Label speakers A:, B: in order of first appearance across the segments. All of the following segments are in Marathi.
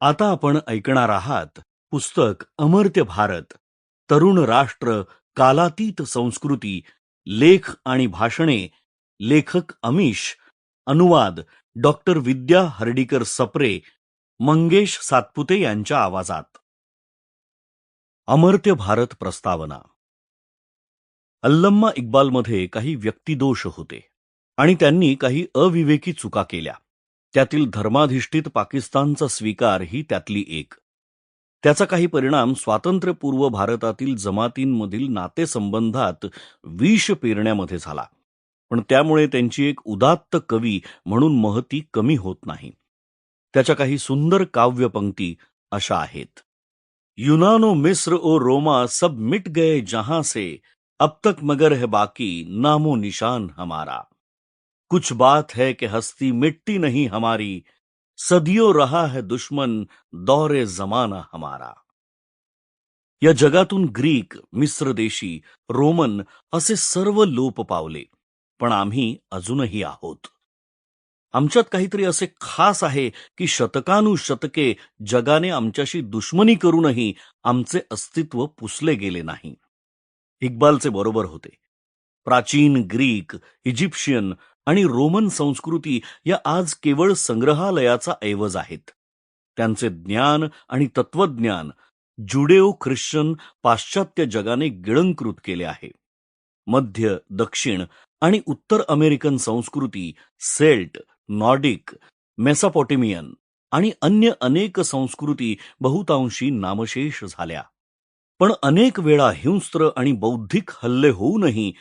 A: आता आपण ऐकणार आहात पुस्तक अमर्त्य भारत तरुण राष्ट्र कालातीत संस्कृती लेख आणि भाषणे लेखक अमिश अनुवाद डॉक्टर विद्या हर्डीकर सप्रे मंगेश सातपुते यांच्या आवाजात. अमर्त्य भारत प्रस्तावना. अल्लम्मा इक्बालमध्ये काही व्यक्तिदोष होते आणि त्यांनी काही अविवेकी चुका केल्या. त्यातील धर्माधिष्ठित पाकिस्तानचा स्वीकार ही त्यातली एक. त्याचा काही परिणाम स्वातंत्र्यपूर्व भारतातील जमातींमधील नातेसंबंधात विष पेरण्यामध्ये झाला. पण त्यामुळे त्यांची एक उदात्त कवी म्हणून महती कमी होत नाही. त्याच्या काही सुंदर काव्यपंक्ती अशा आहेत. युनानो मिस्र ओ रोमा सब मिट गए जहां से अब तक मगर है बाकी नामो निशान हमारा. कुछ बात है कि हस्ती मिट्टी नहीं हमारी सदियों रहा है दुश्मन दौरे जमाना हमारा। या जगातून ग्रीक मिस्र देशी रोमन असे सर्व लोप पावले पण आम्ही अजूनही आहोत। आमच्यात काहीतरी असे खास आहे की शतकानुशतके जगाने आमच्याशी दुश्मनी करूनही आमचे अस्तित्व पुसले गेले नाही। इक्बालचे बरोबर होते। प्राचीन ग्रीक इजिप्शियन आणि रोमन संस्कृती या आज केवळ संग्रहालयाचा ऐवज आहेत. त्यांचे ज्ञान आणि तत्वज्ञान जुडेओ ख्रिश्चन पाश्चात्य जगाने गिळंकृत केले आहे. मध्य दक्षिण आणि उत्तर अमेरिकन संस्कृती सेल्ट नॉर्डिक मेसापॉटेमियन आणि अन्य अनेक संस्कृती बहुतांशी नामशेष झाल्या. पण अनेक वेळा हिंस्त्र आणि बौद्धिक हल्ले होऊनही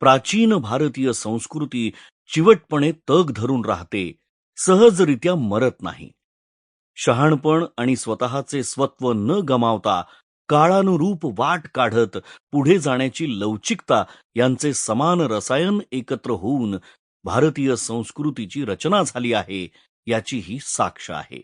A: प्राचीन भारतीय संस्कृती चिवटपणे तग धरून राहते सहजरित्या मरत नाही. शहाणपण आणि स्वतःचे स्वत्व न गमावता काळानुरूप वाट काढत पुढे जाण्याची लवचिकता यांचे समान रसायन एकत्र होऊन भारतीय संस्कृतीची रचना झाली आहे याची ही साक्ष आहे.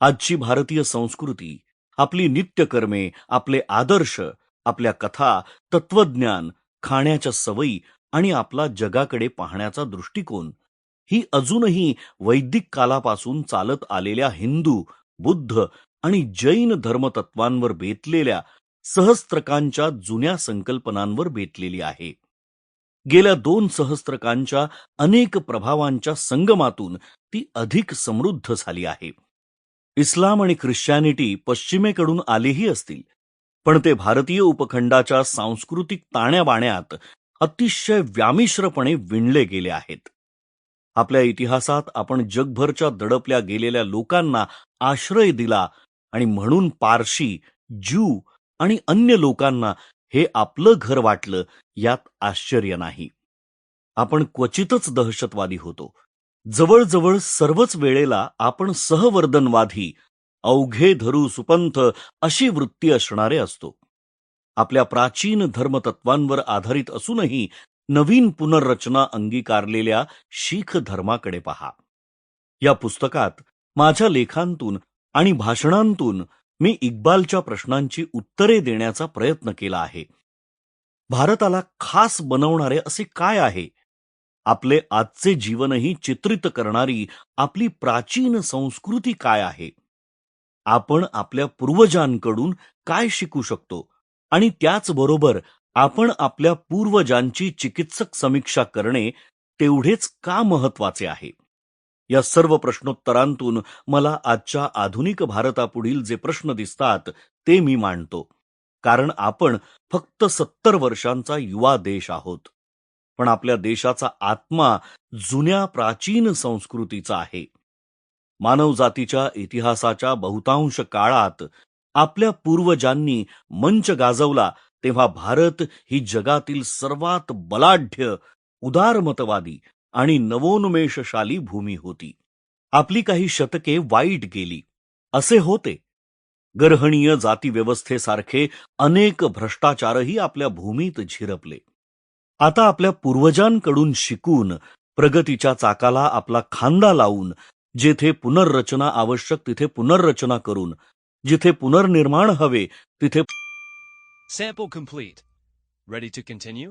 A: आजची भारतीय संस्कृती आपली नित्यकर्मे आपले आदर्श आपल्या कथा तत्वज्ञान खाण्याच्या सवयी आणि आपला जगाकडे पाहण्याचा दृष्टिकोन ही अजूनही वैदिक कालापासून चालत आलेल्या हिंदू बुद्ध आणि जैन धर्मतत्वांवर बेतलेल्या सहस्त्रकांच्या जुन्या संकल्पनांवर बेतलेली आहे. गेल्या दोन सहस्त्रकांच्या अनेक प्रभावांच्या संगमातून ती अधिक समृद्ध झाली आहे. इस्लाम आणि ख्रिश्चॅनिटी पश्चिमेकडून आलेही असतील पण ते भारतीय उपखंडाच्या सांस्कृतिक ताण्याबाण्यात अतिशय व्यामिश्रपणे विणले गेले आहेत. आपल्या इतिहासात आपण जगभरच्या दडपल्या गेलेल्या लोकांना आश्रय दिला आणि म्हणून पारशी ज्यू आणि अन्य लोकांना हे आपलं घर वाटलं यात आश्चर्य नाही. आपण क्वचितच दहशतवादी होतो. जवळजवळ सर्वच वेळेला आपण सहवर्धनवादी अवघे धरू सुपंथ अशी वृत्ती असणारे असतो. आपल्या प्राचीन धर्मतत्वांवर आधारित असूनही नवीन पुनर्रचना अंगीकारलेल्या शीख धर्माकडे पहा. या पुस्तकात माझ्या लेखांतून आणि भाषणांतून मी इक्बालच्या प्रश्नांची उत्तरे देण्याचा प्रयत्न केला आहे. भारताला खास बनवणारे असे काय आहे? आपले आजचे जीवनही चित्रित करणारी आपली प्राचीन संस्कृती काय आहे? आपण आपल्या पूर्वजांकडून काय शिकू शकतो? आणि त्याचबरोबर आपण आपल्या पूर्वजांची चिकित्सक समीक्षा करणे तेवढेच का महत्त्वाचे आहे? या सर्व प्रश्नोत्तरांतून मला आजच्या आधुनिक भारतापुढील जे प्रश्न दिसतात ते मी मांडतो. कारण आपण फक्त सत्तर वर्षांचा युवा देश आहोत. पण आपल्या देशाचा आत्मा जुन्या प्राचीन संस्कृतीचा आहे. मानवजातीच्या इतिहासाच्या बहुतांश काळात आपल्या पूर्वजांनी मंच गाजवला तेव्हा भारत ही जगातील सर्वात बलाढ्य उदारमतवादी आणि नवोन्मेषशाली भूमी होती. आपली काही शतके वाईट गेली. असे होते. गर्हणीय जातीव्यवस्थेसारखे अनेक भ्रष्टाचारही आपल्या भूमीत झिरपले. आता आपल्या पूर्वजांकडून शिकून प्रगतीच्या चाकाला आपला खांदा लावून जेथे पुनर्रचना आवश्यक तिथे पुनर्रचना करून जिथे पुनर्निर्माण हवे तिथे
B: Sample complete. Ready to continue?